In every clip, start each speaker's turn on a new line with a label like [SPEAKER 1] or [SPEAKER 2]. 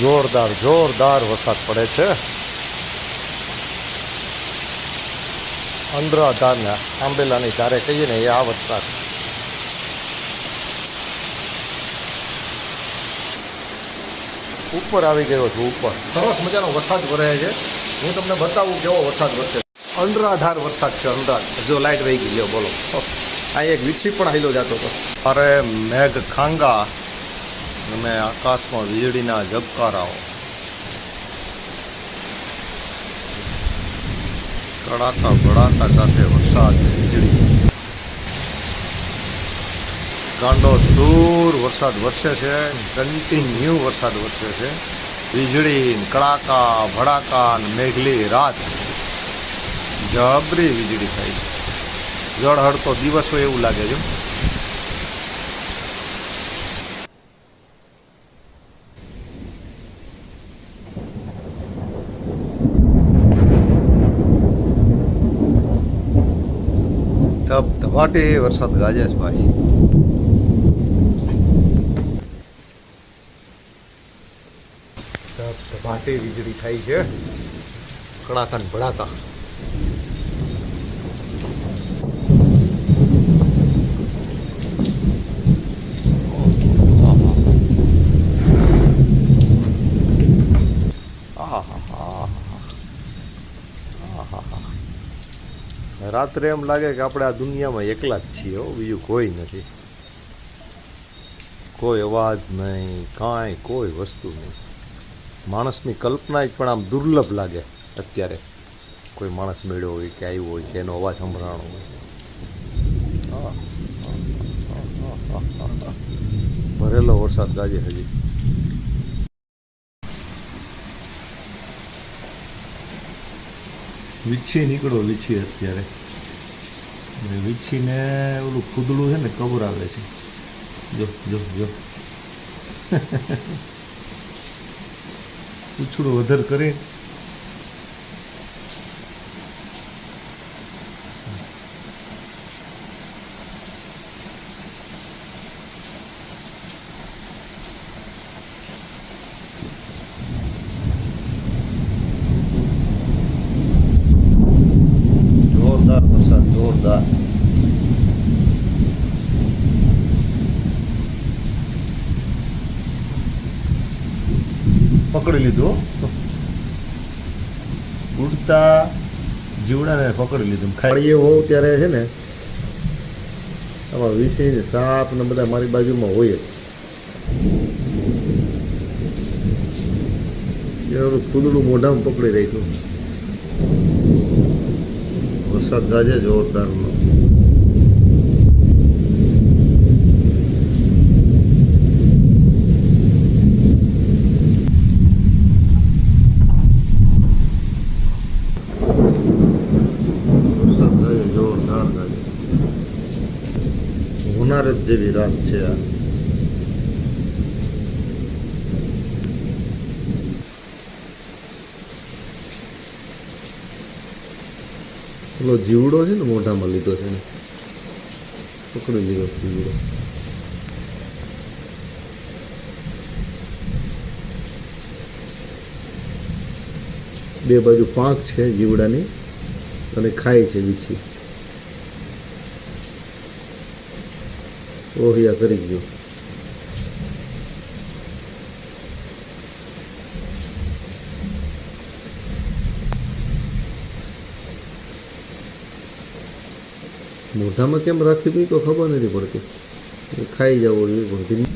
[SPEAKER 1] જોરદાર જોરદાર વરસાદ પડે છે. અંધરાધારને આંબેલાની ધારે કહીએ ને એ આ વરસાદ. ઉપર આવી ગયો છું ઉપર. સરસ મજાનો વરસાદ વરાય છે. હું તમને બતાવું કેવો વરસાદ વરસે. અંડરાધાર વરસાદ છે અંધરાધ જો લાઇટ વહી ગઈ લ્યો બોલો. આ એક વિછી પણ હાઈલો જતો હતો. અરે મેઘ ખાંગા અને આકાશમાં વીજળીના ઝબકારાઓ. કડાકા ભડાકા સાથે વરસાદ, વીજળી. ગાંડો દૂર વરસાદ વરસે છે કન્ટિન્યુ વરસાદ વરસે છે. વીજળી, કડાકા, ભડાકા મેઘલી રાત જબરી વીજળી થાય છે. જળ હડતો દિવસ હોય એવું લાગે છે. ધબ ધબાટે વરસાદ ગાજે છે ભાઈ ધબ ધબાટે વીજળી થાય છે. કડાકા ભડાકા. રાત્રે એમ લાગે કે આપણે આ દુનિયામાં એકલા જ છીએ હો, બીજું કોઈ નથી. કોઈ અવાજ નહીં, કાંઈ, કોઈ વસ્તુ નહીં. માણસની કલ્પના જ પણ આમ દુર્લભ લાગે અત્યારે. કોઈ માણસ મેળ્યો હોય કે આવ્યો હોય કે એનો અવાજ સંભળાણો હોય. ભરેલો વરસાદ ગાજે હજી. વીછી નીકળો વીછી અત્યારે. વીછીને ઓલું કૂદડું છે ને કબરાવે છે જો જો જો ઉછળું વધાર કરી જોરદાર વરસાદ જોરદાર પકડી લીધું. ઉડતા જીવડાને પકડી લીધું ખાઈએ હોઉં ત્યારે છે ને, આમાં ને સાપ ને બધા મારી બાજુમાં હોય એનું એ મોઢામાં પકડી રાખ્યું. વરસાદ ગાજે જોરદારનો વરસાદ ગાજે જોરદાર ગાજે હોનારત જેવી રાત છે આ પેલો જીવડો છે ને મોઢામાં લીધો છે ને પકડી લીધો જીવડો બે બાજુ પાંખ છે જીવડાની અને ખાય છે વીછી ઓહિયા કરી ગયો મોઢામાં કેમ રાખી હતી તો ખબર નથી પડતી ખાઈ જવો એ ભણતી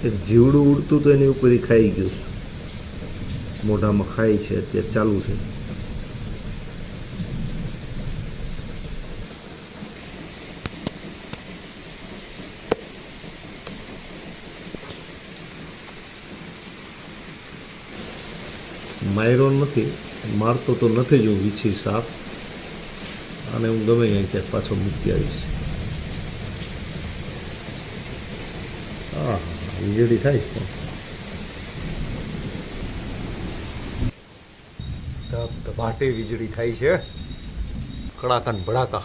[SPEAKER 1] એક જીવડું ઉડતું તો એની ઉપર ખાઈ ગયું મોઢામાં ખાય છે અત્યારે ચાલુ છે માયરો નથી, મારતો તો નથી જ હું વીછી સાપ. અને હું ગમે અહીં ક્યાંક પાછો મૂકી આવીશ. હા વીજળી થાય પણ. ધબ વીજળી થાય છે. કડાકા ને ભડાકા.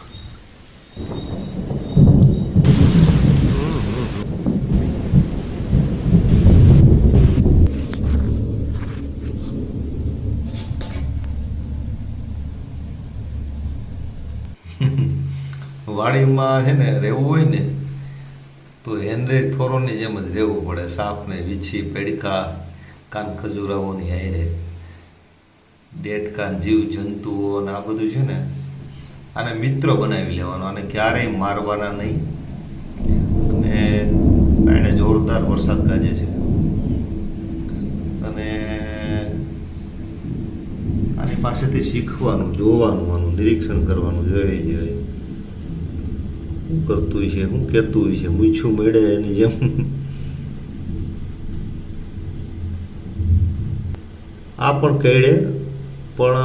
[SPEAKER 1] વાડીમાં છે ને રહેવું હોય ને, તો હેનરી થોરોની જેમ જ રહેવું પડે. સાપને વીછી, પેડકા, કાન ખજૂરાઓની હારે. ડેટકાન જીવ, જંતુઓ અને આ બધું છે ને, આને મિત્ર બનાવી લેવાનો. અને ક્યારેય મારવાના નહીં. અને એને જોરદાર વરસાદ ગાજે છે. અને આની પાસેથી શીખવાનું, જોવાનું, આનું નિરીક્ષણ કરવાનું જોઈએ જોઈએ શું કરતું છે શું કહેતું છે મૂછું મેળે એની જેમ. આ પણ કહેડે પણ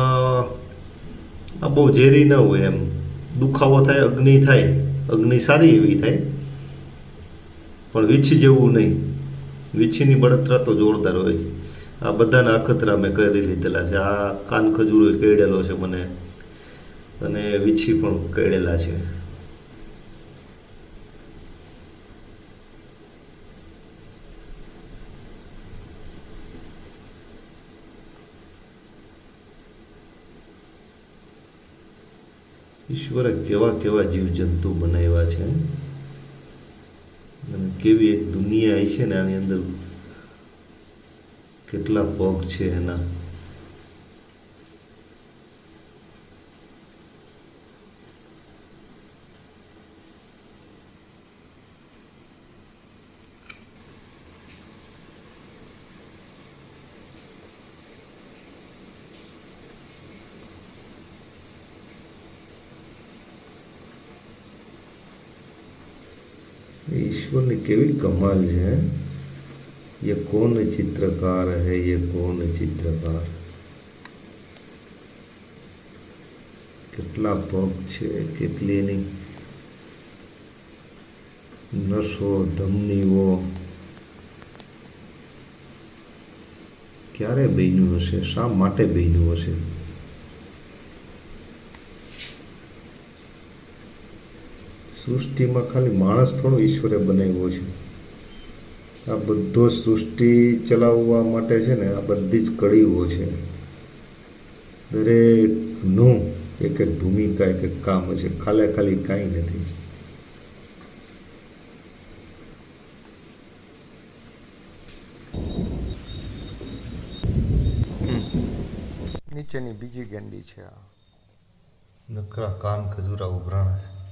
[SPEAKER 1] આ બહુ ઝેરી ન હોય એમ. દુખાવો થાય, અગ્નિ થાય, અગ્નિ સારી એવી થાય. પણ વીછી જેવું નહીં. વીછીની બળતરા તો જોરદાર હોય. આ બધાના અખતરા મેં કરી લીધેલા છે. આ કાન ખજૂરો કેળેલો છે મને. અને વીછી પણ કેળેલા છે. ઈશ્વરે કેવા કેવા જીવજંતુ બનાવ્યા છે. અને કેવી એક દુનિયા છે ને આની અંદર કેટલા પગ છે એના. ઈશ્વરની કેવી કમાલ છે એ कौन ચિત્રકાર है એ કોણ ચિત્રકાર? કેટલા પગ છે, કેટલી એની નસો ધમનીઓ. ક્યારે બન્યું હશે? શા માટે બન્યું હશે? સૃષ્ટિમાં ખાલી માણસ થોડો ઈશ્વરે બનાવ્યો છે. આ બધો સૃષ્ટિ ચલાવવા માટે છે ને આ બધી જ કડીઓ છે. દરેકનું એક એક ભૂમિકા એક એક કામ છે. ખાલે ખાલી કાંઈ નથી.
[SPEAKER 2] નીચેની બીજી ગેંડી છે આ.
[SPEAKER 1] નકરા કાન ખજૂરા ઉભરાણા છે.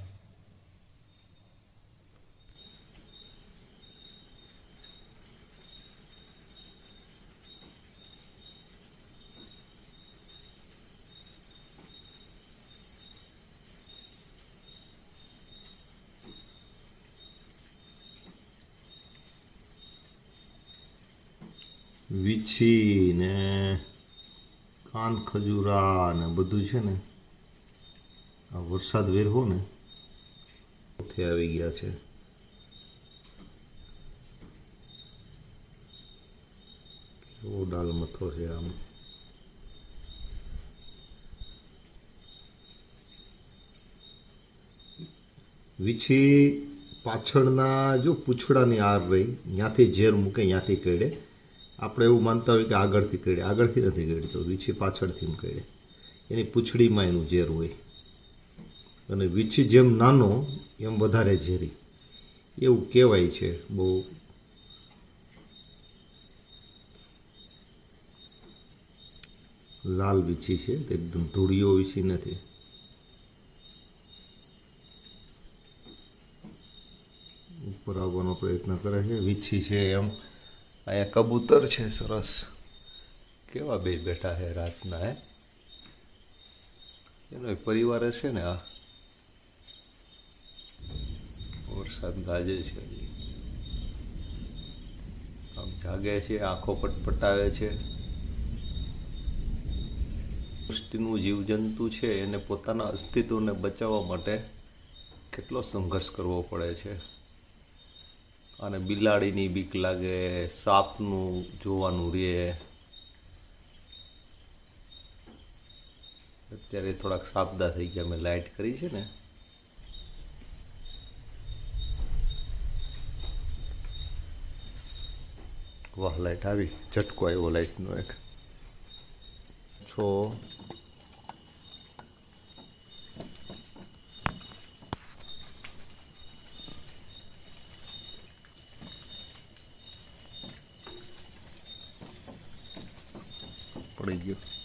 [SPEAKER 1] વીછી ને કાન ખજૂરા ને બધું છે ને, આ વરસાદ વેર હો ને ઉથે આવી ગયા છે. કેવો ડાલ મથો છે આમ. વીછી પાછળના જો પૂંછડાની આર રહી ત્યાંથી ઝેર મૂકે ત્યાંથી કઈડે આપણે એવું માનતા હોય કે આગળથી કઈડે આગળથી નથી કઈડતો વીછી પાછળથી કઈડે એની પૂંછડીમાં એનું ઝેર હોય. અને વીછી જેમ નાનો, એમ વધારે ઝેરી. એવું કહેવાય છે બહુ. લાલ વીછી છે તે એકદમ ધૂળીઓ વીછી નથી. ઉપર આવવાનો પ્રયત્ન કરે છે. વીછી છે એમ. અહીંયા કબૂતર છે સરસ. કેવા બે બેઠા છે રાતના, હે? એનો પરિવાર હશે ને આ વરસાદ ગાજે છે આમ જાગે છે, આંખો પટપટાવે છે. સૃષ્ટિનું જીવજંતુ છે, એને પોતાના અસ્તિત્વને બચાવવા માટે કેટલો સંઘર્ષ કરવો પડે છે. અને બિલાડીની બીક લાગે, સાપનું જોવાનું રહે અત્યારે થોડાક સાબદા થઈ ગયા, મેં લાઇટ કરી છે ને. વાહ લાઇટ આવી. ઝટકો આવ્યો લાઇટનો એક. છો.
[SPEAKER 2] પકડી ગયો